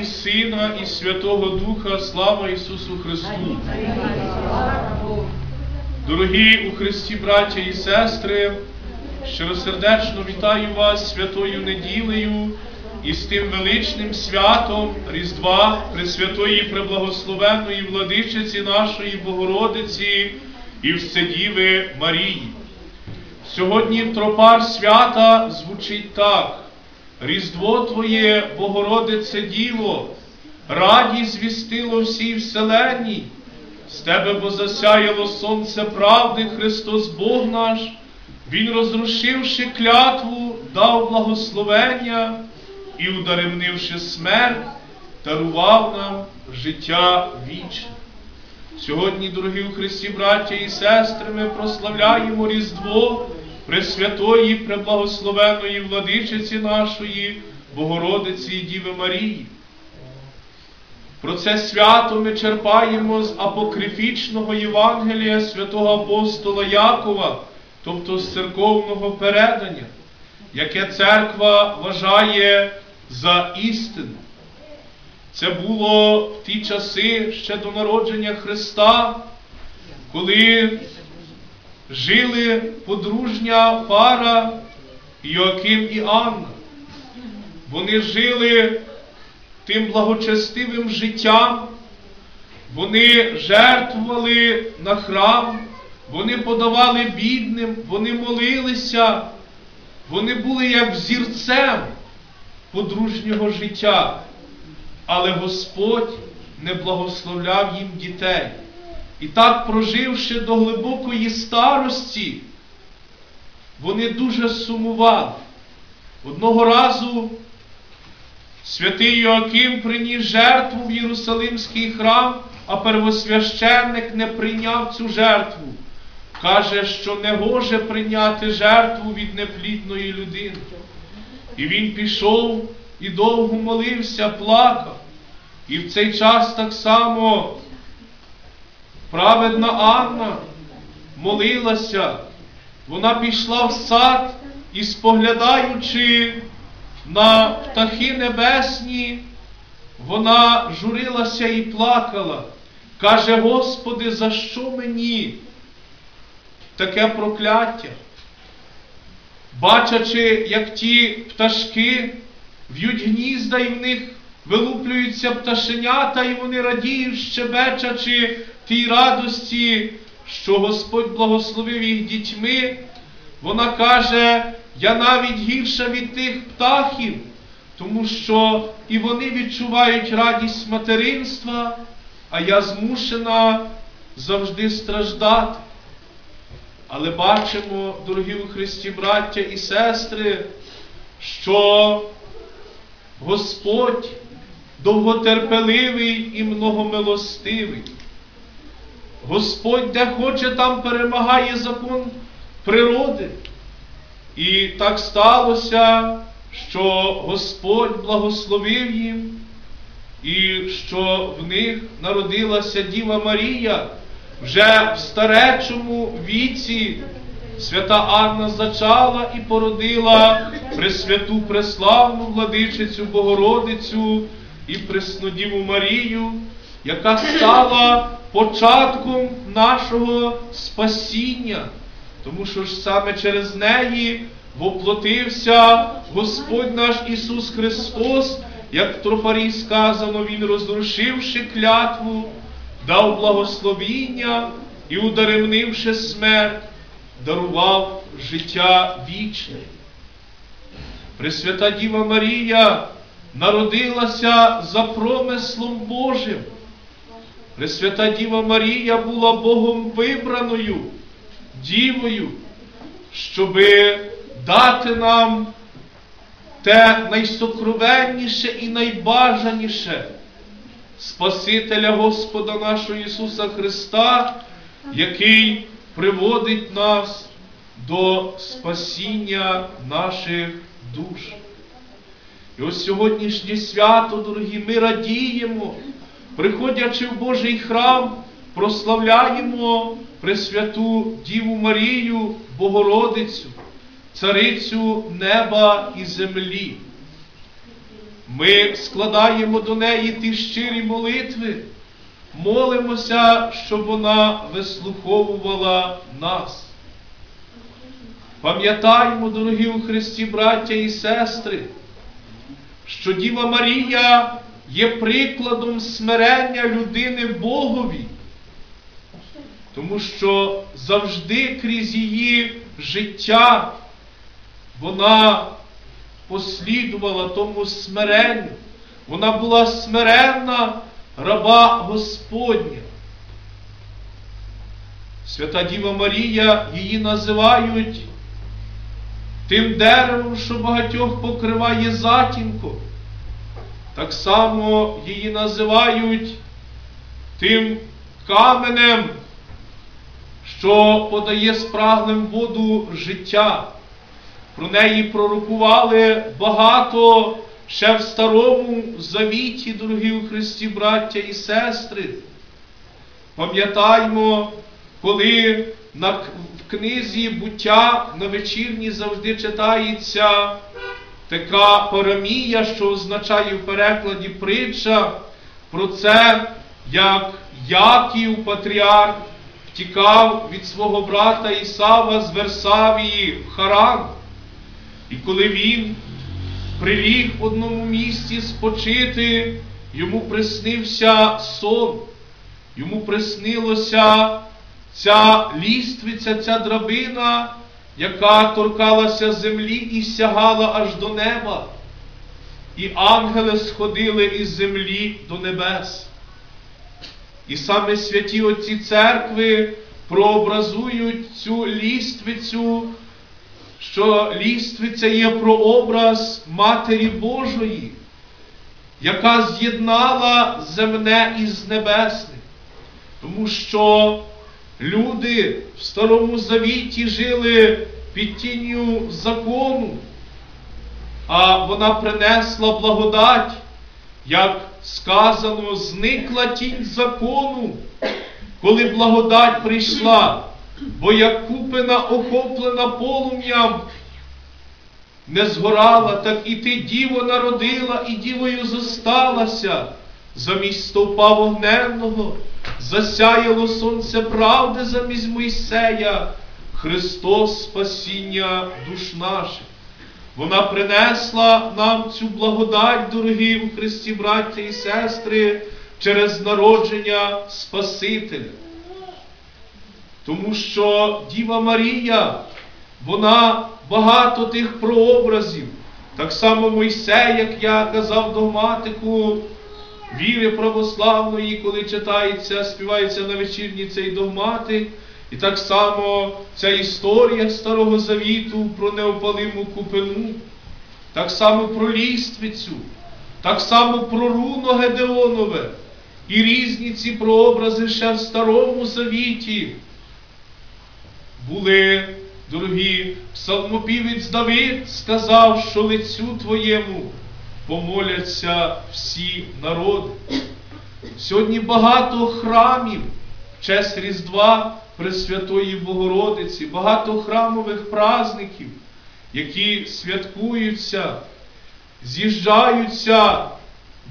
і Сина, і Святого Духа, слава Ісусу Христу. Дорогі у Христі, браття і сестри, щиросердечно вітаю вас святою неділею і з тим величним святом Різдва Пресвятої Преблагословенної владичиці нашої Богородиці і Вседіви Марії. Сьогодні тропар свята звучить так. Різдво Твоє, Богородице Діво, радість звістило всій вселенній, з тебе бо засяяло сонце правди, Христос Бог наш, Він, розрушивши клятву, дав благословення і, ударемнивши смерть, дарував нам життя вічне. Сьогодні, дорогі у Христі, браття і сестри, ми прославляємо Різдво Пресвятої, Преблагословеної владичиці нашої, Богородиці і Діви Марії. Про це свято ми черпаємо з апокрифічного Євангелія святого апостола Якова, тобто з церковного передання, яке церква вважає за істину. Це було в ті часи ще до народження Христа, коли жили подружня пара Йоаким і Анна. Вони жили тим благочестивим життям, вони жертвували на храм, вони подавали бідним, вони молилися, вони були як взірцем подружнього життя, але Господь не благословляв їм дітей. І так, проживши до глибокої старості, вони дуже сумували. Одного разу святий Йоаким приніс жертву в Єрусалимський храм, а первосвященник не прийняв цю жертву. Каже, що не гоже прийняти жертву від неплідної людини. І він пішов і довго молився, плакав. І в цей час так само праведна Анна молилася, вона пішла в сад і, споглядаючи на птахи небесні, вона журилася і плакала. Каже, Господи, за що мені таке прокляття? Бачачи, як ті пташки в'ють гнізда і в них вилуплюються пташенята, і вони радіють, щебечачи тій радості, що Господь благословив їх дітьми, вона каже, я навіть гірша від тих птахів, тому що і вони відчувають радість материнства, а я змушена завжди страждати. Але бачимо, дорогі у Христі браття і сестри, що Господь довготерпеливий і многомилостивий. Господь де хоче, там перемагає закон природи. І так сталося, що Господь благословив їм, і що в них народилася Діва Марія вже в старечому віці. Свята Анна зачала і породила Пресвяту Преславну владичицю Богородицю і Преснодіву Марію, яка стала початком нашого спасіння, тому що ж саме через неї воплотився Господь наш Ісус Христос, як в тропарі сказано, Він, розрушивши клятву, дав благословіння і, ударемнивши смерть, дарував життя вічне. Пресвята Діва Марія народилася за промислом Божим. Пресвята Діва Марія була Богом вибраною дівою, щоби дати нам те найсокровенніше і найбажаніше Спасителя Господа нашого Ісуса Христа, який приводить нас до спасіння наших душ. І ось сьогоднішнє свято, дорогі, ми радіємо, приходячи в Божий храм, прославляємо Пресвяту Діву Марію, Богородицю, Царицю неба і землі. ми складаємо до неї ті щирі молитви, молимося, щоб вона вислуховувала нас. Пам'ятаємо, дорогі у Христі, браття і сестри, що Діва Марія є прикладом смирення людини Богові, тому що завжди крізь її життя вона послідувала тому смиренню. Вона була смиренна раба Господня. Свята Діва Марія її називають тим деревом, що багатьох покриває затінком. Так само її називають тим каменем, що подає спраглим воду життя. Про неї пророкували багато ще в Старому Завіті, дорогі у Христі, браття і сестри. Пам'ятаймо, коли в книзі буття на вечірні завжди читається така парамія, що означає в перекладі притча про це, як Яків, патріарх, втікав від свого брата Ісава з Версавії в Харан. І коли він приліг в одному місці спочити, йому приснився сон, йому приснилося ця ліствиця, ця драбина, яка торкалася землі і сягала аж до неба. І ангели сходили із землі до небес. І саме святі отці церкви прообразують цю ліствицю, що ліствиця є прообраз Матері Божої, яка з'єднала земне із небесним. Тому що люди в Старому Завіті жили під тінню закону, а вона принесла благодать, як сказано, зникла тінь закону, коли благодать прийшла, бо як купина охоплена полум'ям, не згорала, так і ти діво народила, і дівою зосталася. Замість стовпа вогненного засяяло сонце правди замість Мойсея, Христос спасіння душ наших. Вона принесла нам цю благодать, дорогі у Христі, браття і сестри, через народження Спасителя. Тому що Діва Марія, вона багато тих прообразів. Так само Мойсей, як я казав догматику віри православної, коли читається, співається на вечірні цей догматик. І так само ця історія Старого Завіту про неопалиму купину, так само про ліствицю, так само про руно Гедеонове і різні ці прообрази ще в Старому Завіті. Були, дорогі, псалмопівець Давид сказав, що лицю твоєму помоляться всі народи. Сьогодні багато храмів в честь Різдва Пресвятої Богородиці, багато храмових праздників, які святкуються, з'їжджаються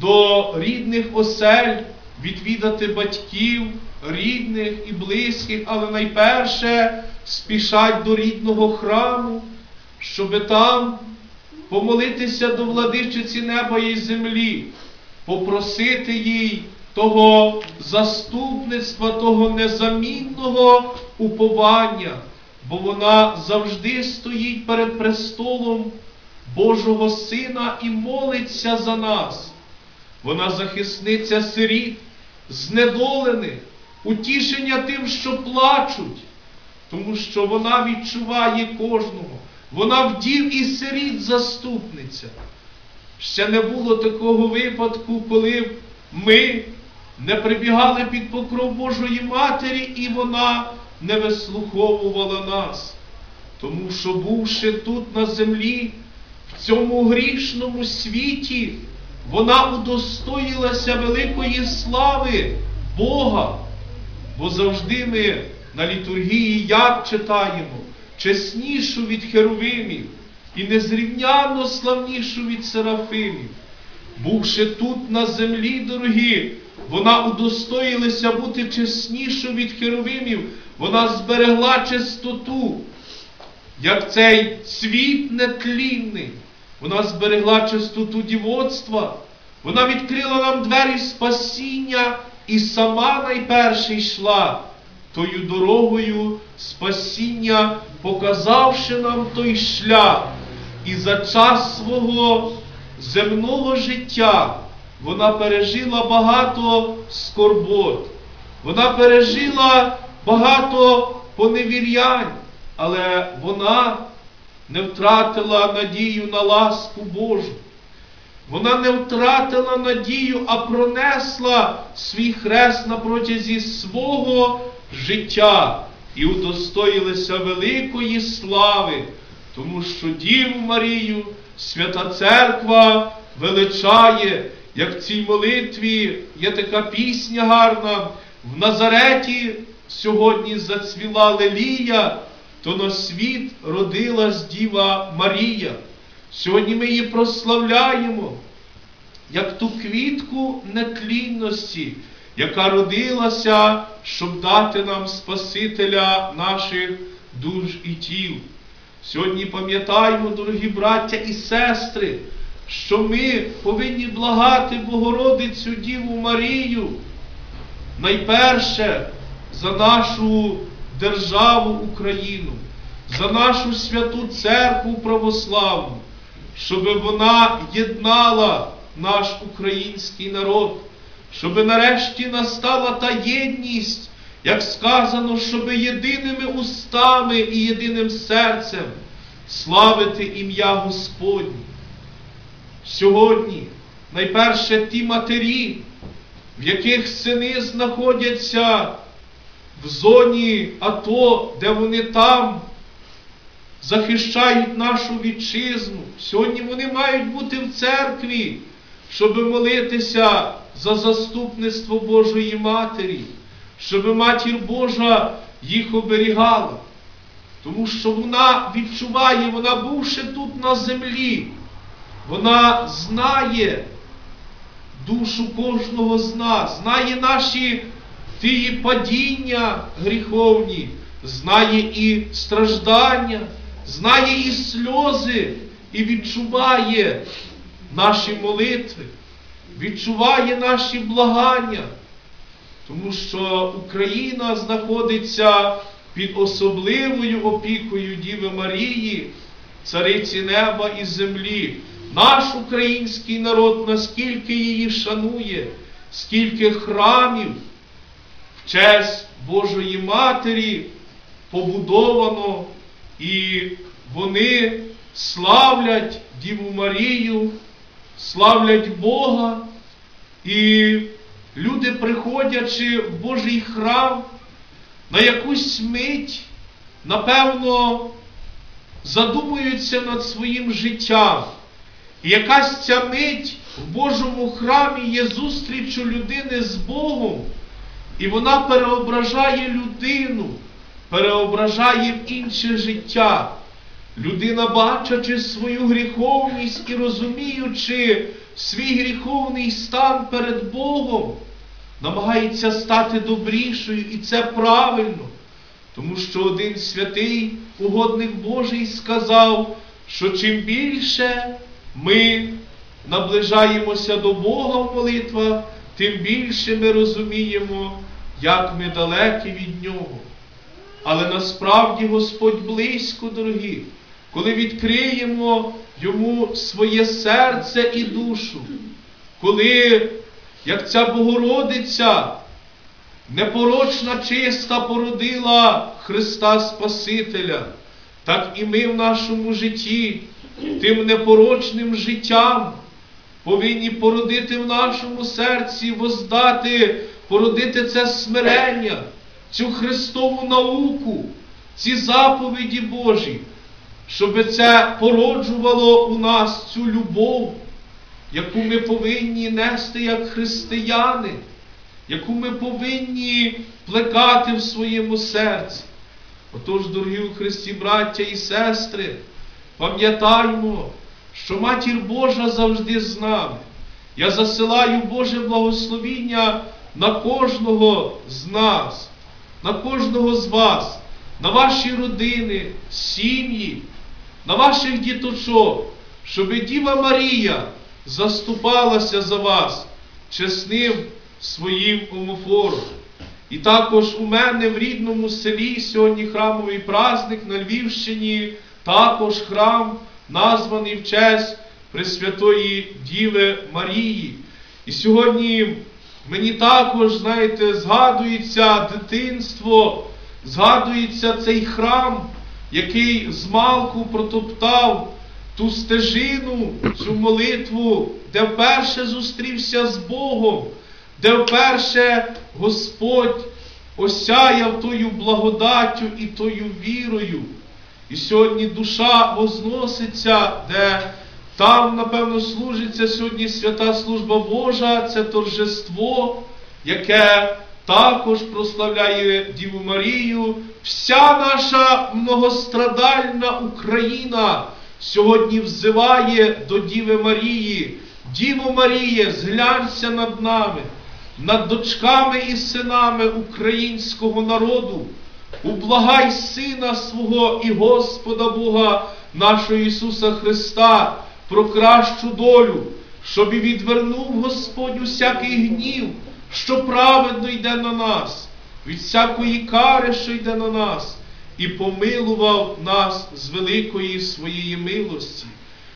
до рідних осель, відвідати батьків, рідних і близьких, але найперше спішать до рідного храму, щоби там помолитися до владичиці неба і землі, попросити їй того заступництва, того незамінного уповання, бо вона завжди стоїть перед престолом Божого Сина і молиться за нас. Вона захисниця сиріт, знедолених, утішення тим, що плачуть, тому що вона відчуває кожного. Вона вдів і сиріт заступниця. Ще не було такого випадку, коли ми не прибігали під покров Божої Матері, і вона не вислуховувала нас. Тому що, бувши тут на землі, в цьому грішному світі, вона удостоїлася великої слави Бога. Бо завжди ми на літургії як читаємо, чеснішу від херовимів і незрівнянно славнішу від серафимів. бувши тут на землі, дорогі, вона удостоїлася бути чеснішою від херовимів, вона зберегла чистоту, як цей світ нетлінний. Вона зберегла чистоту дівоцтва, вона відкрила нам двері спасіння і сама найперше йшла тою дорогою спасіння, показавши нам той шлях. І за час свого земного життя вона пережила багато скорбот, вона пережила багато поневірянь, але вона не втратила надію на ласку Божу. Вона не втратила надію, а пронесла свій хрест на протязі свого життя і удостоїлися великої слави, тому що Діву Марію Свята Церква величає, як в цій молитві є така пісня гарна. В Назареті сьогодні зацвіла лелія, то на світ родилась Діва Марія. Сьогодні ми її прославляємо, як ту квітку нетлінності, яка родилася, щоб дати нам Спасителя наших душ і тіл. Сьогодні пам'ятаємо, дорогі браття і сестри, що ми повинні благати Богородицю Діву Марію найперше за нашу державу Україну, за нашу святу церкву православну, щоб вона єднала наш український народ, щоб нарешті настала та єдність, як сказано, щоб єдиними устами і єдиним серцем славити ім'я Господнє. Сьогодні найперше ті матері, в яких сини знаходяться в зоні АТО, де вони там захищають нашу вітчизну. Сьогодні вони мають бути в церкві, щоб молитися за заступництво Божої Матері, щоб Матір Божа їх оберігала. Тому що вона відчуває, вона бувши тут на землі, вона знає душу кожного з нас, знає наші ті падіння гріховні, знає і страждання, знає і сльози, і відчуває наші молитви, відчуває наші благання, тому що Україна знаходиться під особливою опікою Діви Марії, Цариці неба і землі. Наш український народ наскільки її шанує, скільки храмів в честь Божої Матері побудовано, і вони славлять Діву Марію, славлять Бога, і люди, приходячи в Божий храм, на якусь мить, напевно, задумуються над своїм життям. І якась ця мить в Божому храмі є зустрічю людини з Богом, і вона переображає людину, переображає інше життя. Людина, бачачи свою гріховність і розуміючи свій гріховний стан перед Богом, намагається стати добрішою, і це правильно. Тому що один святий угодник Божий сказав, що чим більше ми наближаємося до Бога в молитвах, тим більше ми розуміємо, як ми далекі від Нього. Але насправді Господь близько, дорогі, коли відкриємо Йому своє серце і душу, коли, як ця Богородиця, непорочна чиста породила Христа Спасителя, так і ми в нашому житті тим непорочним життям повинні породити в нашому серці, воздати, породити це смирення, цю Христову науку, ці заповіді Божі, щоб це породжувало у нас цю любов, яку ми повинні нести як християни, яку ми повинні плекати в своєму серці. Отож, дорогі у Христі, браття і сестри, пам'ятаймо, що Матір Божа завжди з нами. Я засилаю Боже благословіння на кожного з нас, на кожного з вас, на ваші родини, сім'ї, на ваших діточок, щоб Діва Марія заступалася за вас чесним своїм омофором. І також у мене в рідному селі сьогодні храмовий праздник на Львівщині, також храм, названий в честь Пресвятої Діви Марії. І сьогодні мені також, знаєте, згадується дитинство, згадується цей храм, який змалку протоптав ту стежину, цю молитву, де вперше зустрівся з Богом, де вперше Господь осяяв тою благодаттю і тою вірою. І сьогодні душа возноситься, де там, напевно, служиться сьогодні свята служба Божа, це торжество, яке також прославляє Діву Марію. Вся наша многострадальна Україна сьогодні взиває до Діви Марії. Діво Маріє, зглянься над нами, над дочками і синами українського народу. Ублагай Сина свого і Господа Бога нашого Ісуса Христа про кращу долю, щоб і відвернув Господь усякий гнів, що праведно йде на нас, від всякої кари, що йде на нас, і помилував нас з великої своєї милості.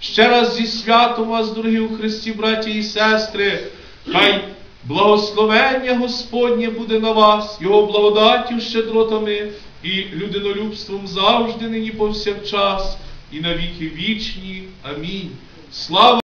Ще раз зі святом вас, дорогі у Христі, браті і сестри, хай благословення Господнє буде на вас, Його благодаттю щедротами і людинолюбством завжди нині повсякчас, і на віки вічні. Амінь. Слава